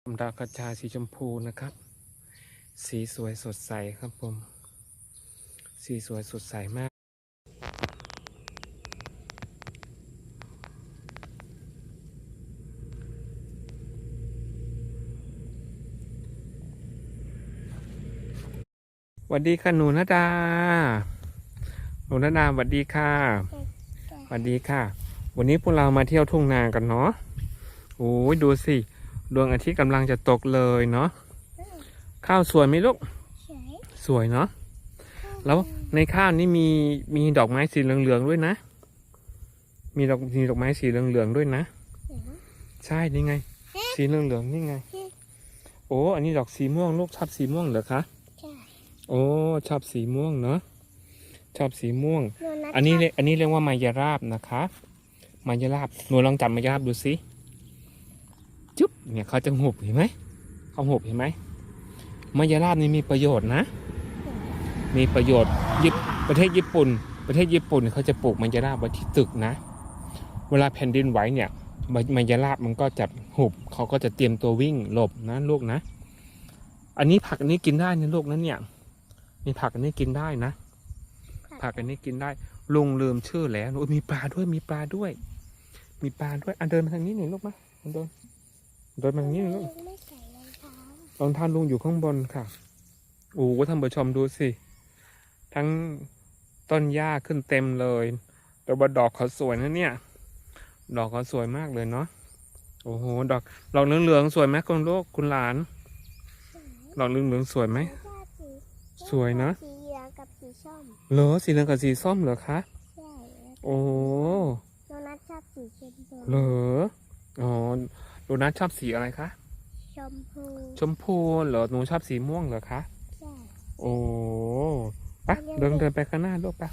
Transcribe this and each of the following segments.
ดาวกระจายสีชมพูนะครับ สีสวยสดใสครับผม สีสวยสดใสมากสวัสดีค่ะหนูนาดา หนูนาดาสวัสดีค่ะสวัสดีค่ะ วันนี้พวกเรามาเที่ยวทุ่งนากันเนาะ โอ้ยดูสิ ดวงอาทิตย์กำลังจะตกเลยเนาะข้าวสวยไหมลูกเฉยสวยเนาะแล้วในข้าวนี่มีมีดอกไม้สีเหลืองๆด้วยนะ มีดอกมีดอกไม้สีเหลืองๆด้วยนะ ใช่นี่ไง สีเหลืองๆนี่ไง โอ้อันนี้ดอกสีม่วงลูกชอบสีม่วงเหรอคะใช่โอ้ชอบสีม่วงเนาะชอบสีม่วงโดนัทอันนี้เรียกอันนี้เรียกว่ามายาราบนะคะ มายาราบหนูลองจับมายาราบดูสิ จุ๊บเนี่ยเขาจะหุบเห็นไหมเขาหุบเห็นไหมมายาราบนี่มีประโยชน์นะ มีประโยชน์ยิปประเทศญี่ปุ่น ประเทศญี่ปุ่นเขาจะปลูกมายาราบไว้ที่ตึกนะ เวลาแผ่นดินไหวเนี่ยมายาราบมันก็จะหุบเขาก็จะเตรียมตัววิ่งหลบนะลูกนะ อันนี้ผักอันนี้กินได้นะลูกนะเนี่ย มีผักอันนี้กินได้นะ ผักอันนี้กินได้ลุงลืมชื่อแล้วมีปลาด้วยมีปลาด้วย มีปลาด้วยอะเดินมาทางนี้หน่อยลูกมาเดิน เดินมาทางนี้หน่อยลูกยังไม่ใส่รองเท้ารองเท้าลุงอยู่ข้างบนค่ะโอ้โหท่านผู้ชมดูสิ ทั้งต้นหญ้าขึ้นเต็มเลย แต่ว่าดอกเขาสวยนะเนี่ย ดอกเขาสวยมากเลยเนาะโอ้โหดอกดอกเหลืองๆสวยไหมคุณลูกคุณหลาน ดอกเหลืองๆสวยไหมชอบสีสวยนะสีเหลืองกับสีส้มเหรอสีเหลืองกับสีส้มเหรอคะใช่โอ้โดนัทชอบสีชมพูเหรออ๋อ โดนัทชอบสีอะไรคะ ชมพูชมพูเหรอ หนูชอบสีม่วงเหรอคะ ใช่โอ้ไปะเดินเดินไปข้างหน้าลูกไปะ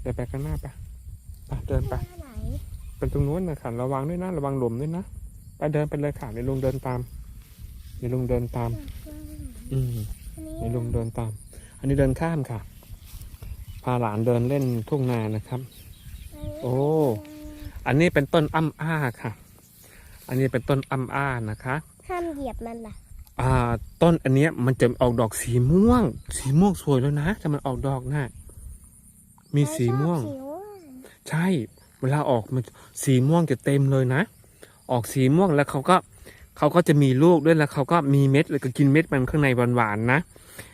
เดินไปข้างหน้าไปะปะเดินไปหน้าไหนเป็นตรงนู้นนะค่ะระวังด้วยนะ ระวังหลุมด้วยนะ ไปเดินไปเลยค่ะเดี๋ยวลุงเดินตามเดี๋ยวลุงเดินตาม อืมอันนี้เดี๋ยวลุงเดินตาม อันนี้เดินข้ามค่ะ พาหลานเดินเล่นทุ่งนานะครับ โอ้ อันนี้เป็นต้นอ้ำอ้าค่ะ อันนี้เป็นต้นอ้ำอ้านะคะ ห้ามเหยียบมันล่ะ อ่า ต้นอันเนี้ยมันจะออกดอกสีม่วง สีม่วงสวยแล้วนะถ้ามันออกดอกนะ่ะมีสีม่วงชอบสีม่วง ใช่ เวลาออกมันสีม่วงจะเต็มเลยนะ ออกสีม่วงแล้วเขาก็เขาก็จะมีลูกด้วยแล้วเขาก็มีเม็ดแล้วก็กินเม็ดมันข้างในหวานๆนะ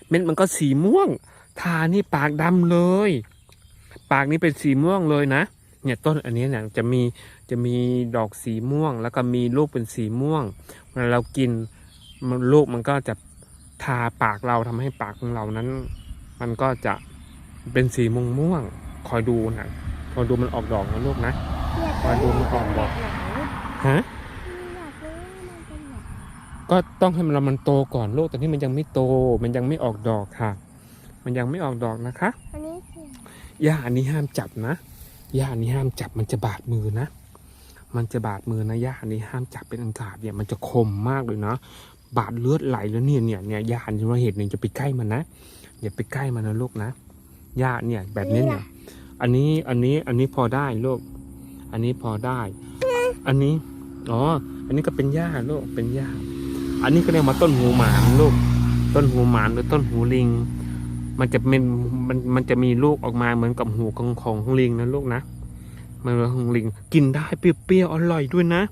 เม็ดมันก็สีม่วง ทานี่ปากดำเลย ปากนี่เป็นสีม่วงเลยนะ เนี่ยต้นอันนี้เนี่ยจะมีจะมีดอกสีม่วง แล้วก็มีลูกเป็นสีม่วงเวลาเรากินมันลูกมันก็จะทาปากเราทำให้ปากของเรานั้น มันก็จะเป็นสีม่วงม่วงๆคอยดูนะคอยดูมันออกดอกนะลูกนะอยากมาดูมันออกดอกแบบไหนฮะอยากรู้ว่ามันเป็นแบบก็ต้องให้มันมันโตก่อนลูกแต่นี่มันยังไม่โต มันยังไม่ออกดอกค่ะ มันยังไม่ออกดอกนะคะอันนี้คือหญ้าอันนี้ห้ามจับนะ หญ้าอันนี้ห้ามจับมันจะบาดมือนะ มันจะบาดมือนะหญ้าอันนี้ห้ามจับเป็นอันขาดเนี่ยมันจะคมมากเลยนะ บาดเลือดไหลแล้วเนี่ยเนี่ยเนี่ยหญ้าอันที่เราเห็นเนี่ยจะไปใกล้มันนะอย่าไปใกล้มันนะลูกนะหญ้าเนี่ยแบบนี้เนี่ยอันนี้อันนี้อันนี้พอได้ลูกอันนี้พอได้ อันนี้อ๋ออันนี้ก็เป็นหญ้าลูกเป็นหญ้าอันนี้ก็เรียกว่าต้นหูหมานลูกต้นหูหมานหรือต้นหูลิง มันจะเป็นมันมันจะมีลูกออกมาเหมือนกับหูของของลิงนะลูกนะมันเป็นของลิงกินได้เปรี้ยวๆอร่อยด้วยนะ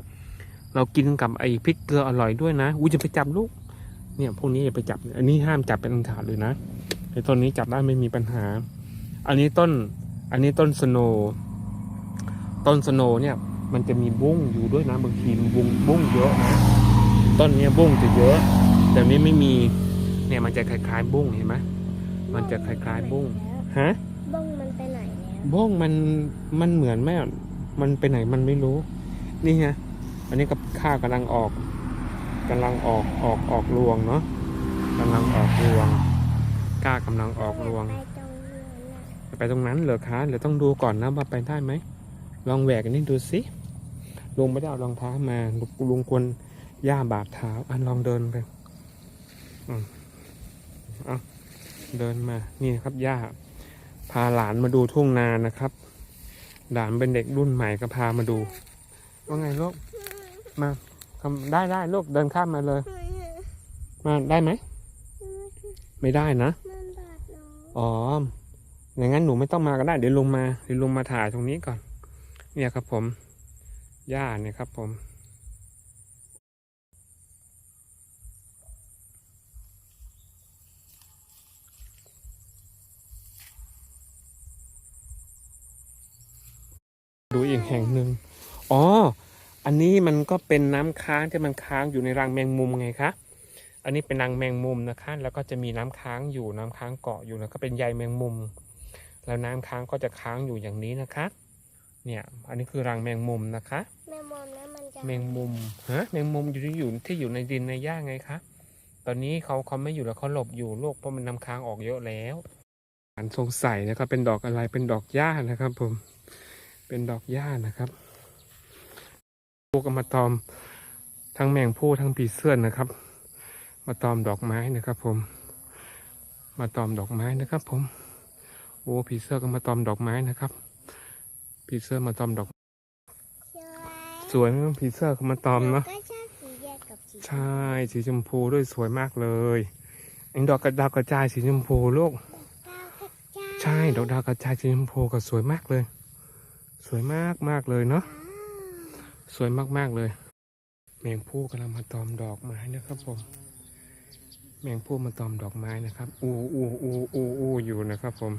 เรากินกับไอ้พริกเกลืออร่อยด้วยนะอุ้ยจะไปจับลูก เนี่ยพวกนี้อย่าไปจับ อันนี้ห้ามจับเป็นอันขาดเลยนะไอ้ต้นนี้จับได้ไม่มีปัญหา อันนี้ต้น อันนี้ต้นสโนต้นสโนเนี่ย มันจะมีบุ้งอยู่ด้วยนะบางทีมันบุ้งบุ้งเยอะนะต้นเนี้ยบุ้งจะเยอะ แต่นี้ไม่มีเนี่ยมันจะคล้ายๆบุ้งเห็นไหม มันจะคล้ายๆบุ้ง ฮะบ้งมันไปไหนแล้วบ้งมันมันเหมือนแม่มันไปไหนมันไม่รู้ นี่ไงอันนี้กับข้าวกำลังออกกำลังออกออกออกรวงเนาะกำลังออกรวงกล้ากำลังออกรวง ไปตรงนั้นน่ะไปตรงนั้นเหรอคะเดี๋ยวต้องดูก่อนนะว่าไปได้ไหม ลองแหวกอันนี้ดูสิลุงไม่ได้เอารองเท้ามาลุงลุงควรย่าบาดเท้าอันลองเดินไปอืมเอา เดินมา นี่นะครับย่า พาหลานมาดูทุ่งนานะครับ หลานเป็นเด็กรุ่นใหม่ก็พามาดู ว่าไงลูก มาทำได้ได้ลูกเดินข้ามมาเลย มาได้ไหม ไม่ได้นะมันบาดน้องอ๋อ อย่างนั้นหนูไม่ต้องมาก็ได้ เดี๋ยวลงมา เดี๋ยวลงมาถ่ายตรงนี้ก่อน เนี่ยครับผมหญ้าเนี่ยครับผม แห่งหนึ่ง อ๋อ อันนี้มันก็เป็นน้ำค้างที่มันค้างอยู่ในรังแมงมุมไงคะ อันนี้เป็นรังแมงมุมนะคะ แล้วก็จะมีน้ำค้างอยู่น้ำค้างเกาะอยู่แล้วก็เป็นใยแมงมุม แล้วน้ำค้างก็จะค้างอยู่อย่างนี้นะคะ เนี่ย อันนี้คือรังแมงมุมนะคะ แม่มอมแล้วมันจะแมงมุมฮะแมงมุมอยู่ที่อยู่ที่อยู่ในดินในหญ้าไงคะ ตอนนี้เขาเขาไม่อยู่แล้วเขาหลบอยู่โลกเพราะมันน้ำค้างออกเยอะแล้วอันสงสัยนะครับเป็นดอกอะไรเป็นดอกหญ้านะครับผม เป็นดอกหญ้านะครับพวกก็มาตอมทั้งแมงผู้ทั้งผีเสื้อนะครับ มาตอมดอกไม้นะครับ ผม มาตอมดอกไม้นะครับ ผม โอ้ผีเสื้อก็มาตอมดอกไม้นะครับผีเสื้อมาตอมดอก สวยไหมผีเสื้อเขามาตอมเนาะก็ชอบสีแยกกับสีใช่สีชมพูด้วยสวยมากเลยอันดอกกระดาวกระจายสีชมพูลูกดาวกระจายใช่ดอกดาวกระจายสีชมพูก็สวยมากเลย สวยมากมากเลยเนาะสวยมากมากๆเลย แมงผู้กำลังมาตอมดอกไม้นะครับผม แมงผู้มาตอมดอกไม้นะครับ อูอูอูอูอูอยู่นะครับผม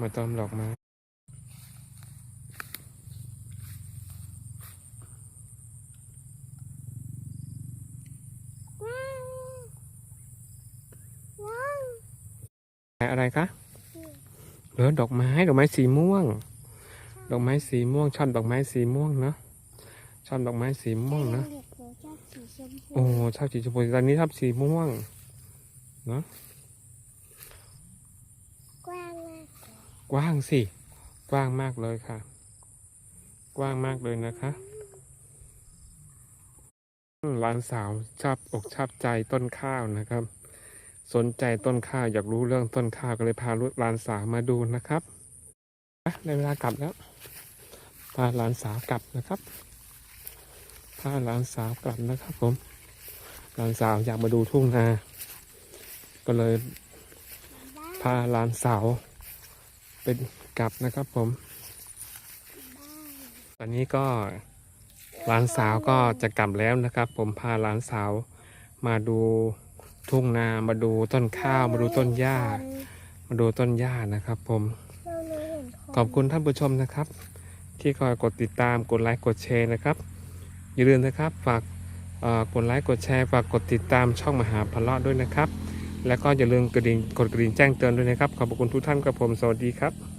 มาตอมดอกไม้ว้าวว้าวอะไรคะเหลือดอกไม้ดอกไม้สีม่วง ดอกไม้สีม่วงชอบดอกไม้สีม่วงเนาะชอบดอกไม้สีม่วงนะเด็กหนูชอบสีชมพูโอ้ชอบสีชมพูตอนนี้ชอบสีม่วงกว้างมากกว้างสิกว้างมากเลยค่ะ กว้างมากเลยนะคะอืมหลานสาวชอบอกชอบใจต้นข้าวนะครับ สนใจต้นข้าวอยากรู้เรื่องต้นข้าวก็เลยพาลูกหลานสาวมาดูนะครับ อะได้เวลากลับแล้ว พาหลานสาวกลับนะครับ พาหลานสาวกลับนะครับผม หลานสาวอยากมาดูทุ่งนา ก็เลย พาหลานสาว เป็นกลับนะครับผม ตอนนี้ก็หลานสาวก็จะกลับแล้วนะครับ ผมพาหลานสาวมาดูทุ่งนา มาดูต้นข้าว มาดูต้นหญ้า มาดูต้นหญ้านะครับผม ขอบคุณท่านผู้ชมนะครับ ที่คอยกดติดตามกดไลค์กดแชร์นะครับ อย่าลืมนะครับฝากกดไลค์กดแชร์ฝากกดติดตามช่องมหาพลอด้วยนะครับ แล้วก็อย่าลืมกระดิ่งกดกระดิ่งแจ้งเตือนด้วยนะครับ ขอบคุณทุกท่านครับผมสวัสดีครับ